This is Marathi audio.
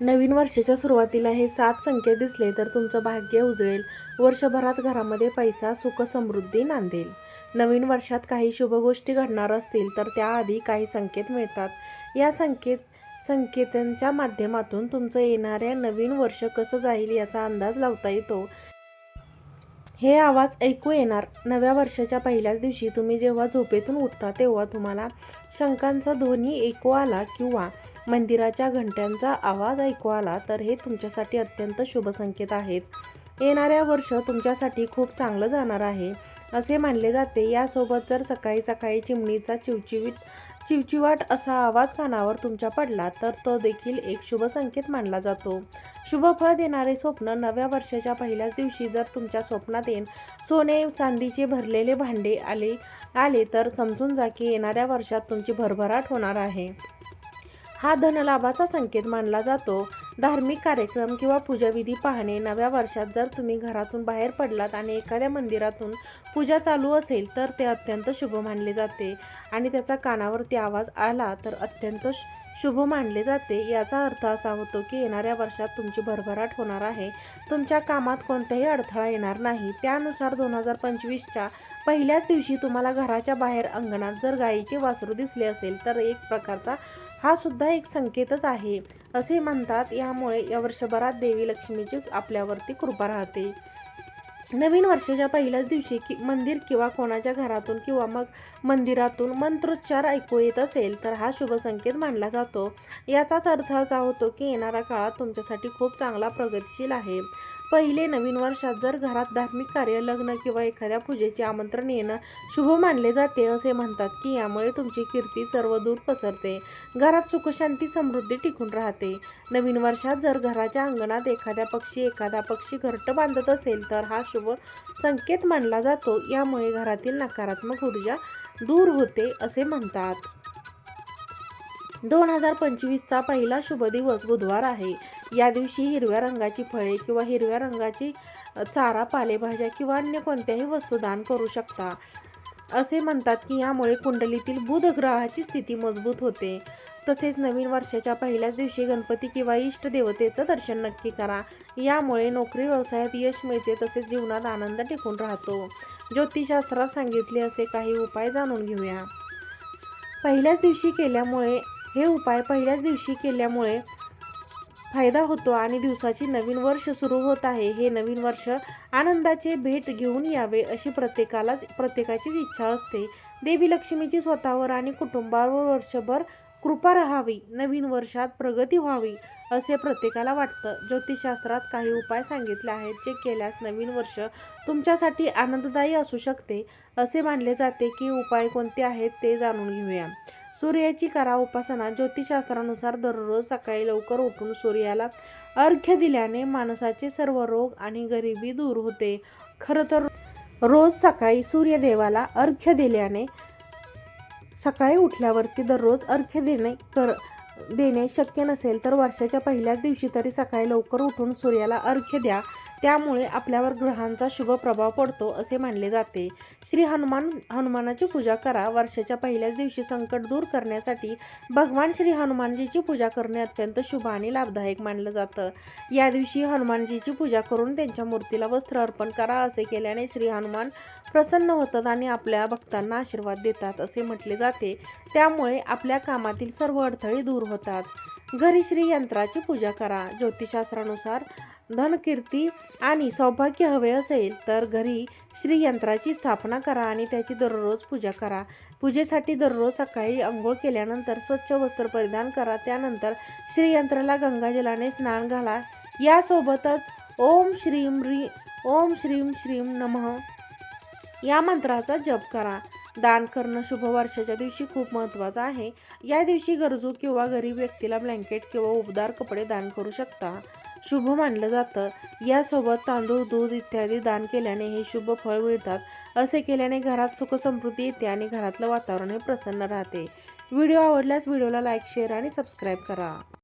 नवीन वर्षाच्या सुरुवातीला हे सात संकेत दिसले तर तुमचं भाग्य उजळेल. वर्षभरात घरामध्ये पैसा सुख समृद्धी नांदेल. नवीन वर्षात काही शुभ गोष्टी घडणार असतील तर त्याआधी काही संकेत मिळतात. या संकेत संकेतांच्या माध्यमातून तुमचं येणाऱ्या नवीन वर्ष कसं जाईल याचा अंदाज लावता येतो. हे आवाज ऐकू येणार. नव्या वर्षाच्या पहिल्याच दिवशी तुम्ही जेव्हा झोपेतून उठता तेव्हा तुम्हाला शंकांचा ध्वनी ऐकू आला किंवा मंदिराच्या घंट्यांचा आवाज ऐकू आला तर हे तुमच्यासाठी अत्यंत शुभ संकेत आहेत. येणाऱ्या वर्ष तुमच्यासाठी खूप चांगलं जाणार आहे. असे मानले जाते. यासोबत जर सकाळी सकाळी चिमणीचा चिवचिवीट चिवचिवाट असा आवाज कानावर तुमच्या पडला तर तो देखील एक शुभ संकेत मानला जातो. शुभ फळ देणारे स्वप्न नव्या वर्षाच्या पहिल्याच दिवशी जर तुमच्या स्वप्नात येईन सोने चांदीचे भरलेले भांडे आले आले तर समजून जा की येणाऱ्या वर्षात तुमची भरभराट होणार आहे. हा धनलाभाचा संकेत मानला जातो. धार्मिक कार्यक्रम किंवा पूजाविधी पाहणे नव्या वर्षात जर तुम्ही घरातून बाहेर पडलात आणि एखाद्या मंदिरातून पूजा चालू असेल तर ते अत्यंत शुभ मानले जाते आणि त्याचा कानावरती आवाज आला तर अत्यंत शुभ मानले जाते. याचा अर्थ असा होतो की येणाऱ्या वर्षात तुमची भरभराट होणार आहे. तुमच्या कामात कोणताही अडथळा येणार नाही. त्यानुसार दोन हजार पंचवीसच्या पहिल्याच दिवशी तुम्हाला घराच्या बाहेर अंगणात जर गायीचे वासरू दिसले असेल तर एक प्रकारचा हा सुद्धा एक संकेतच आहे असे म्हणतात. यामुळे या वर्षभरात देवी लक्ष्मीची आपल्यावरती कृपा राहते. नवीन वर्षाच्या पहिल्याच दिवशी की मंदिर किंवा कोणाच्या घरातून किंवा मग मंदिरातून मंत्रोच्चार ऐकू येत असेल तर हा शुभ संकेत मानला जातो. याचाच अर्थ असा होतो की येणारा काळात तुमच्यासाठी खूप चांगला प्रगतिशील आहे. पहिले नवीन वर्षात जर घरात धार्मिक कार्य लग्न किंवा एखाद्या पूजेचे आमंत्रण येणं शुभ मानले जाते असे म्हणतात की यामुळे तुमची कीर्ती सर्व दूर पसरते. घरात सुखशांती समृद्धी टिकून राहते. नवीन वर्षात जर घराच्या अंगणात एखाद्या पक्षी एखादा पक्षी घरटं बांधत असेल तर हा शुभ संकेत मानला जातो. यामुळे घरातील नकारात्मक ऊर्जा दूर होते असे म्हणतात. दोन हजार पंचवीसचा पहिला शुभ दिवस बुधवार आहे. या दिवशी हिरव्या रंगाची फळे किंवा हिरव्या रंगाची चारा पालेभाज्या किंवा अन्य कोणत्याही वस्तू दान करू शकता. असे म्हणतात की यामुळे कुंडलीतील बुध ग्रहाची स्थिती मजबूत होते. तसेच नवीन वर्षाच्या पहिल्याच दिवशी गणपती किंवा इष्ट देवतेचं दर्शन नक्की करा. यामुळे नोकरी व्यवसायात यश मिळते तसेच जीवनात आनंद टिकून राहतो. ज्योतिषशास्त्रात सांगितले असे काही उपाय जाणून घेऊया. पहिल्याच दिवशी केल्यामुळे हे उपाय पहिल्याच दिवशी केल्यामुळे फायदा होतो आणि दिवसाची नवीन वर्ष सुरू होत आहे. हे नवीन वर्ष आनंदाचे भेट घेऊन यावे अशी प्रत्येकालाच प्रत्येकाचीच इच्छा असते. देवी लक्ष्मीची स्वतःवर आणि कुटुंबावर वर्षभर कृपा राहावी नवीन वर्षात प्रगती व्हावी असे प्रत्येकाला वाटतं. ज्योतिषशास्त्रात काही उपाय सांगितले आहेत जे केल्यास नवीन वर्ष तुमच्यासाठी आनंददायी असू शकते. असे मानले जाते की उपाय कोणते आहेत ते जाणून घेऊया. सूर्याची करा उपासना ज्योतिषशास्त्रानुसार दररोज सकाळी लवकर उठून सूर्याला अर्घ्य दिल्याने माणसाचे सर्व रोग आणि गरिबी दूर होते. खरं तर रोज सकाळी सूर्यदेवाला अर्घ्य दिल्याने सकाळी उठल्यावरती दररोज अर्घ्य देणे कर देणे शक्य नसेल तर वर्षाच्या पहिल्याच दिवशी तरी सकाळी लवकर उठून सूर्याला अर्घ्य द्या. त्यामुळे आपल्यावर ग्रहांचा शुभ प्रभाव पडतो असे मानले जाते. श्री हनुमान हनुमानाची पूजा करा. वर्षाच्या पहिल्याच दिवशी संकट दूर करण्यासाठी भगवान श्री हनुमानजीची पूजा करणे अत्यंत शुभ आणि लाभदायक मानलं जातं. या दिवशी हनुमानजीची पूजा करून त्यांच्या मूर्तीला वस्त्र अर्पण करा असे केल्याने श्री हनुमान प्रसन्न होतात आणि आपल्या भक्तांना आशीर्वाद देतात असे म्हटले जाते. त्यामुळे आपल्या कामातील सर्व अडथळे दूर होतात. घरी श्री यंत्राची पूजा करा. ज्योतिषशास्त्रानुसार धनकीर्ती आणि सौभाग्य हवे असेल तर घरी श्रीयंत्राची स्थापना करा आणि त्याची दररोज पूजा करा. पूजेसाठी दररोज सकाळी अंघोळ केल्यानंतर स्वच्छ वस्त्र परिधान करा. त्यानंतर श्रीयंत्राला गंगाजलाने स्नान घाला. यासोबतच ओम श्रीम री ओम श्रीम श्रीम नमः या मंत्राचा जप करा. दान करणं शुभ वर्षाच्या दिवशी खूप महत्त्वाचं आहे. या दिवशी गरजू किंवा गरीब व्यक्तीला ब्लँकेट किंवा उबदार कपडे दान करू शकता. शुभ मानलं जातं. यासोबत तांदूळ दूध इत्यादी दान केल्याने हे शुभ फळ मिळतात. असे केल्याने घरात सुखसमृद्धी येते आणि घरातलं वातावरण हे प्रसन्न राहते. व्हिडिओ आवडल्यास व्हिडिओला लाईक शेअर आणि सबस्क्राईब करा.